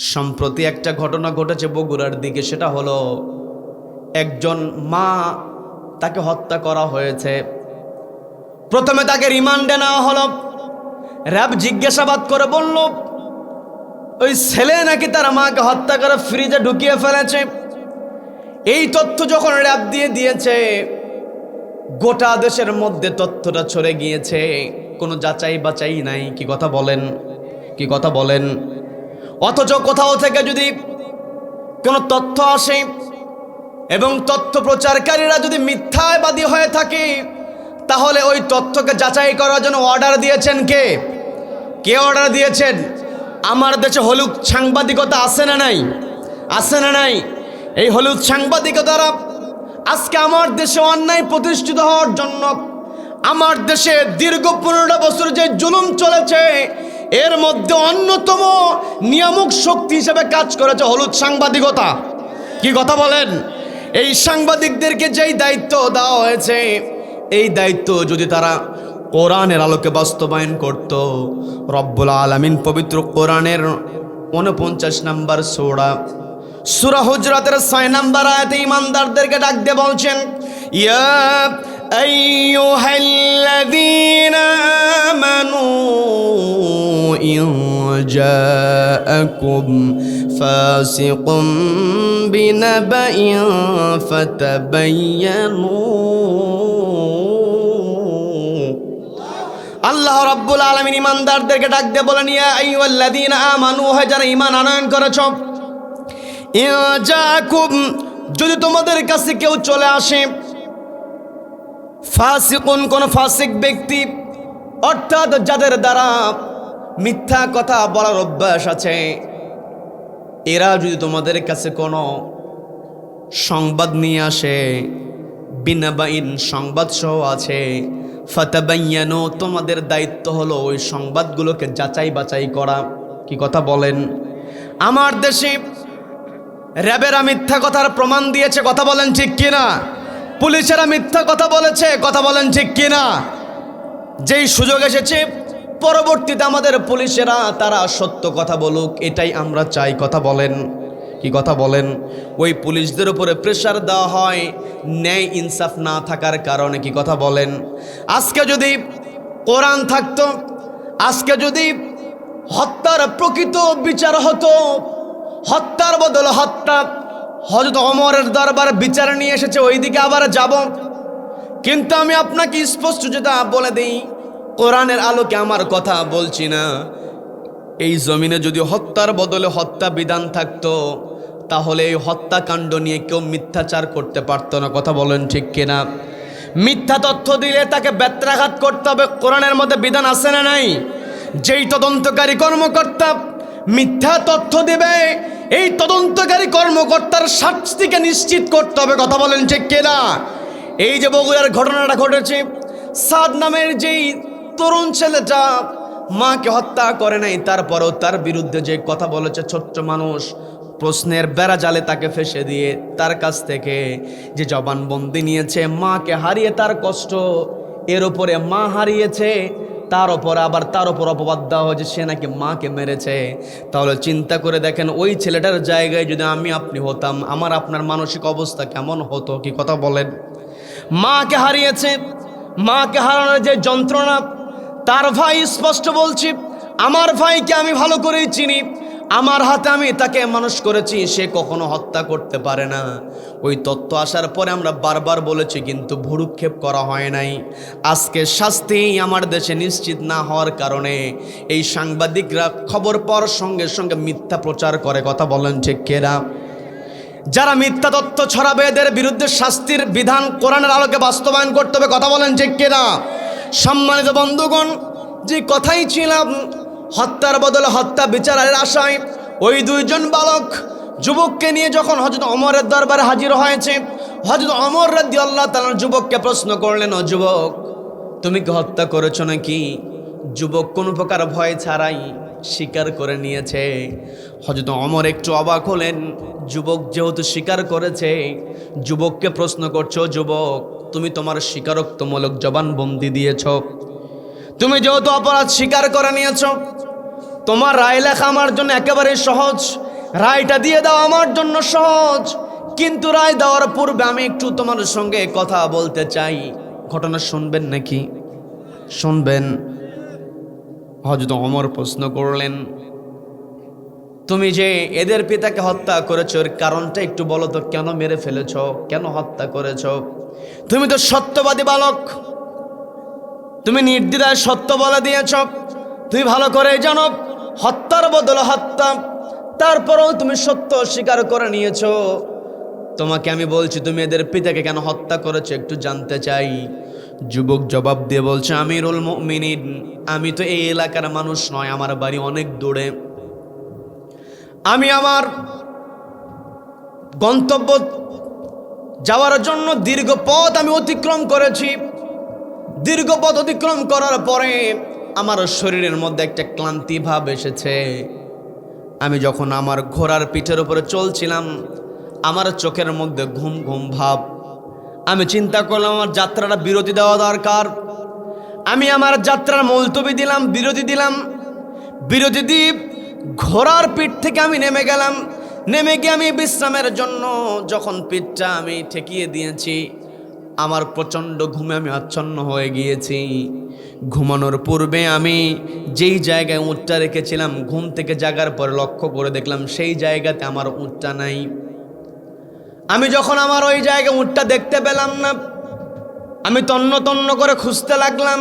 সম্প্রতি একটা ঘটনা ঘটেছে বগুড়ার দিকে, সেটা হলো একজন মা তাকে হত্যা করা হয়েছে। প্রথমে তাকে রিমান্ডে নেওয়া হলো। র্যাব জিজ্ঞাসাবাদ করে বলল, ওই ছেলে নাকি তার মাকে হত্যা করে ফ্রিজে ঢুকিয়ে ফেলেছে? এই তথ্য যখন র্যাব দিয়ে দিয়েছে, গোটা দেশের মধ্যে তথ্যটা ছড়ে গিয়েছে। কোনো যাচাই বাচাই নাই। কি কথা বলেন? কি কথা বলেন? অথচ কোথাও থেকে যদি কোনো তথ্য আসে এবং তথ্য প্রচারকারীরা যদি মিথ্যাবাদী হয়ে থাকে, তাহলে ওই তথ্যকে যাচাই করার জন্য অর্ডার দিয়েছেন কে? কে অর্ডার দিয়েছেন? আমার দেশে হলুদ সাংবাদিকতা আছে না নাই? আছে না নাই? এই হলুদ সাংবাদিকতারা আজকে আমার দেশে অন্যায় প্রতিষ্ঠিত হওয়ার জন্য আমার দেশে দীর্ঘ পনেরোটা বছর যে জুলুম চলেছে এর মধ্যে অন্যতম নিয়ামক শক্তি হিসেবে কাজ করেছে হলুদ সাংবাদিকতা। কি কথা বলেন? এই সাংবাদিকদেরকে যেই দায়িত্ব দেওয়া হয়েছে, এই দায়িত্ব যদি তারা কোরআনের আলোকে বাস্তবায়ন করত, রব্বুল আলমিন পবিত্র কোরআনের উনপঞ্চাশ নাম্বার সোড়া সুরা হুজরাতের ছয় নাম্বার আয়াতে ইমানদারদেরকে ডাক দিয়ে বলছেন, ইয়া আইয়ুহাল্লাযীনা আমানু آمنوا إن جاءكم فاسق بنبأ فتبينوا আল্লাহ রাব্বুল আলামিন ইমানদারদেরকে ডাক দিয়ে বলেন ইয়া আইয়ুহাল্লাযীনা আমানু হে যারা ঈমান আনয়ন করেছ ইয়াজাকুম যদি তোমাদের কাছে কেউ চলে আসে ফাসিকুন কোন ফাসিক ব্যক্তি অর্থাৎ যাদের দ্বারা মিথ্যা কথা বলার অভ্যাস আছে। এরা যদি তোমাদের কাছে কোনো সংবাদ নিয়ে আসে বিনাবাইন সংবাদ সহ আছে, ফাতাবাইয়ানো, তোমাদের দায়িত্ব হলো ওই সংবাদগুলোকে যাচাই বাছাই করা। কি কথা বলেন? আমার দেশে র্যাবেরা মিথ্যা কথার প্রমাণ দিয়েছে, কথা বলেন ঠিক কিনা? পুলিশেরা মিথ্যা কথা বলেছে, কথা বলেন ঠিক কিনা? যেই সুযোগ এসেছে পরবর্তীতে আমাদের পুলিশেরা, তারা সত্য কথা বলুক, এটাই আমরা চাই। কথা বলেন। কি কথা বলেন? ওই পুলিশদের উপরে প্রেশার দেওয়া হয়, ন্যায় ইনসাফ না থাকার কারণে কি কথা বলেন? আজকে যদি কোরআন থাকতো, আজকে যদি হত্যার প্রকৃত বিচার হতো, হত্যার বদল হত্যা হজরত অমরের দরবার বিচার নিয়ে এসেছে, ওইদিকে আবার যাব। কিন্তু আমি আপনাকে স্পষ্ট যেটা বলে দিই কোরআনের আলোকে আমার কথা বলছি না। এই জমিনে যদি হত্যার বদলে হত্যা বিধান থাকতো, তাহলে এই হত্যাকাণ্ড নিয়ে কেউ মিথ্যাচার করতে পারতো না। কথা বলেন ঠিক কিনা? মিথ্যা তথ্য দিলে তাকে ব্যত্রাঘাত করতে হবে। কোরআনের মধ্যে বিধান আছে না নাই? যেই তদন্তকারী কর্মকর্তা মিথ্যা তথ্য দেবে, এই তদন্তকারী কর্মকর্তার শাস্তিকে নিশ্চিত করতে হবে। কথা বলেন ঠিক কিনা? এই যে বগুড়ার ঘটনাটা ঘটেছে, সাদ নামের যেই তরুণ ছেলেটা মাকে হত্যা করে নাই, তারপরও তার বিরুদ্ধে যে কথা বলেছে ছোট্ট মানুষ, প্রশ্নের বেড়া জালে তাকে ফেসে দিয়ে তার কাছ থেকে যে জবানবন্দি নিয়েছে, মাকে হারিয়ে তার কষ্ট, এর ওপরে মা হারিয়েছে, তার ওপর আবার তার ওপর অপবাদ দেওয়া হয়েছে, সে নাকি মাকে মেরেছে। তাহলে চিন্তা করে দেখেন, ওই ছেলেটার জায়গায় যদি আমি আপনি হতাম, আমার আপনার মানসিক অবস্থা কেমন হতো, কি কথা বলেন? মাকে হারিয়েছে, মাকে হারানোর যে যন্ত্রণা তার ভাই স্পষ্ট বলছি, আমার ভাইকে আমি ভালো করেই চিনি। আমার হাতে আমি তাকে মানুষ করেছি, সে কখনো হত্যা করতে পারে না। ওই তত্ত্ব আসার পরে আমরা বারবার বলেছি, কিন্তু ভুরুক্ষেপ করা হয় নাই। আজকে শাস্তি আমার দেশে নিশ্চিত না হওয়ার কারণে। এই সাংবাদিকরা খবর পাওয়ার সঙ্গে সঙ্গে মিথ্যা প্রচার করে, কথা বলেন ঠিক কেরা যারা মিথ্যা তত্ত্ব ছড়াবে, এদের বিরুদ্ধে শাস্তির বিধান কোরআনের আলোকে বাস্তবায়ন করতে হবে, কথা বলেন ঠিক কিনা? সম্মানিত বন্ধুগণ, যে কথাই ছিলাম, হত্যার বদলে হত্যা বিচারের আশায়, ওই দুইজন বালক যুবককে নিয়ে যখন হজরত অমরের দরবারে হাজির হয়েছে হজরত অমর রাদ্দি আল্লাহ তালার যুবককে প্রশ্ন করলেন, ও যুবক, তুমি কি হত্যা করেছ নাকি? যুবক কোনো প্রকার ভয় ছাড়াই স্বীকার করে নিয়েছে। হজরত অমর একটু অবাক হলেন, যুবক যেহেতু স্বীকার করেছে, যুবককে প্রশ্ন করছ, যুবক তুমি তোমার স্বীকারোক্তমূলক জবানবন্দি দিয়েছ। তুমি যেহেতু অপরাধ স্বীকার করে নিয়েছ, তোমার রায় লেখা আমার জন্য একেবারে সহজ। রায়টা দিয়ে দাও আমার জন্য সহজ। কিন্তু রায় দেওয়ার পূর্বে আমি একটু তোমার সঙ্গে কথা বলতে চাই। ঘটনা শুনবেন নাকি? শুনবেন। হজরত অমর প্রশ্ন করলেন, তুমি যে এদের পিতাকে হত্যা করেছ, এর কারণটা একটু বলো তো, কেন মেরে ফেলেছ? কেন হত্যা করেছ? তুমি তো সত্যবাদী বালক। তুমি নির্দ্বিধায় সত্য বলে দিয়েছ। তুই ভালো করে জানো, হত্যার বদলে হত্যা। তারপরেও তুমি সত্য স্বীকার করে নিয়েছ। তোমাকে আমি বলছি, তুমি এদের পিতাকে কেন হত্যা করেছ একটু জানতে চাই। যুবক জবাব দিয়ে বলছে, আমিরুল মুমিনিন, আমি তো এই এলাকার মানুষ নয়, আমার বাড়ি অনেক দূরে। আমি আমার গন্তব্য যাওয়ার জন্য দীর্ঘ পথ আমি অতিক্রম করেছি। দীর্ঘ পথ অতিক্রম করার পরে আমার শরীরের মধ্যে একটা ক্লান্তি ভাব এসেছে। আমি যখন আমার ঘোড়ার পিঠের উপরে চলছিলাম, আমার চোখের মধ্যে ঘুম ঘুম ভাব। আমি চিন্তা করলাম, আমার যাত্রাটা বিরতি দেওয়া দরকার। আমি আমার যাত্রার মুলতবি দিলাম, বিরতি দিলাম। বিরতি দ্বীপ ঘোড়ার পিঠ থেকে আমি নেমে গেলাম। নেমে গিয়ে আমি বিশ্রামের জন্য যখন পিঠটা আমি ঠেকিয়ে দিয়েছি, আমার প্রচণ্ড ঘুমে আমি আচ্ছন্ন হয়ে গিয়েছি। ঘুমানোর পূর্বে আমি যেই জায়গায় উঁটটা রেখেছিলাম, ঘুম থেকে জাগার পরে লক্ষ্য করে দেখলাম সেই জায়গাতে আমার উঁটটা নাই। আমি যখন আমার ওই জায়গায় উঁটটা দেখতে পেলাম না, আমি তন্ন তন্ন করে খুঁজতে লাগলাম,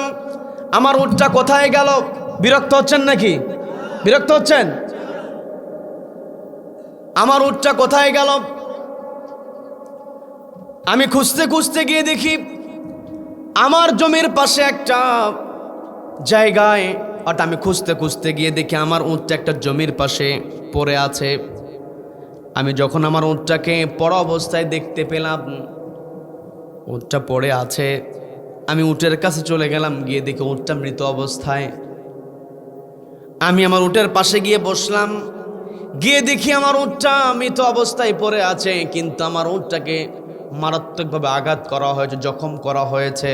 আমার উঁটটা কোথায় গেল? বিরক্ত হচ্ছেন নাকি? বিরক্ত হচ্ছেন? আমার উটটা কোথায় গেল? আমি খুঁজতে খুঁজতে গিয়ে দেখি আমার জমির পাশে একটা জায়গায়, অর্থাৎ আমি খুঁজতে খুঁজতে গিয়ে দেখি আমার উঁটটা একটা জমির পাশে পড়ে আছে। আমি যখন আমার উঁটটাকে পড়া অবস্থায় দেখতে পেলাম, উঁটটা পড়ে আছে, আমি উটের কাছে চলে গেলাম, গিয়ে দেখি উটটা মৃত অবস্থায়। আমি আমার উটের পাশে গিয়ে বসলাম গিয়ে দেখি আমার উটটা মৃত অবস্থায় পড়ে আছে, কিন্তু আমার উটটাকে মারাত্মকভাবে আঘাত করা হয়েছে, জখম করা হয়েছে।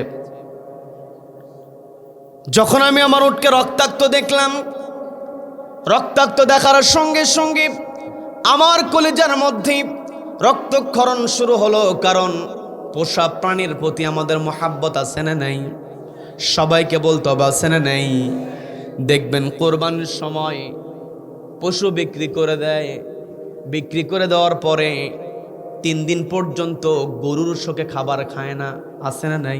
যখন আমি আমার উটকে রক্তাক্ত দেখলাম, রক্তাক্ত দেখার সঙ্গে সঙ্গে আমার কলেজার মধ্যেই রক্তক্ষরণ শুরু হলো, কারণ পোষা প্রাণীর প্রতি আমাদের মহাব্বত আছে না নাই? সবাইকে বলতে হবে, আছে না নেই? দেখবেন কোরবানির সময় পশু বিক্রি করে দেয়। বিক্রি করে দেওয়ার পরে তিন দিন পর্যন্ত গরুর শোকে খাবার খায় না আসে না নাই?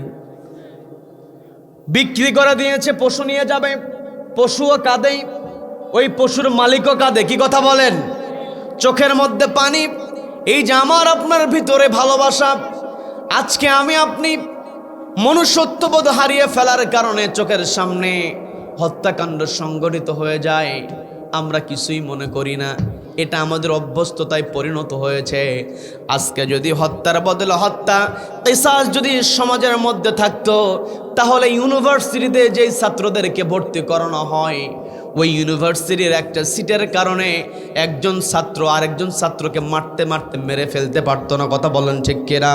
বিক্রি করে দিয়েছে, পশু নিয়ে যাবে, পশুও কাঁদেই ওই পশুর মালিকও কাঁদে, কি কথা বলেন? চোখের মধ্যে পানি, এই যে আমার আপনার ভিতরে ভালোবাসা, আজকে আমি আপনি মনুষ্যত্ববোধ হারিয়ে ফেলার কারণে চোখের সামনে হত্যাকাণ্ড সংগঠিত হয়ে যায়। আমরা কিছুই মনে করি না। এটা আমাদের অভ্যস্ততায় পরিণত হয়েছে। আজকে যদি হত্যার বদলে হত্যা পেশাজ যদি সমাজের মধ্যে থাকতো, তাহলে ইউনিভার্সিটিতে যেই ছাত্রদেরকে ভর্তি করানো হয়, ওই ইউনিভার্সিটির একটা সিটের কারণে একজন ছাত্র আরেকজন ছাত্রকে মারতে মারতে মেরে ফেলতে পারতো না। কথা বলেন ঠিক কেরা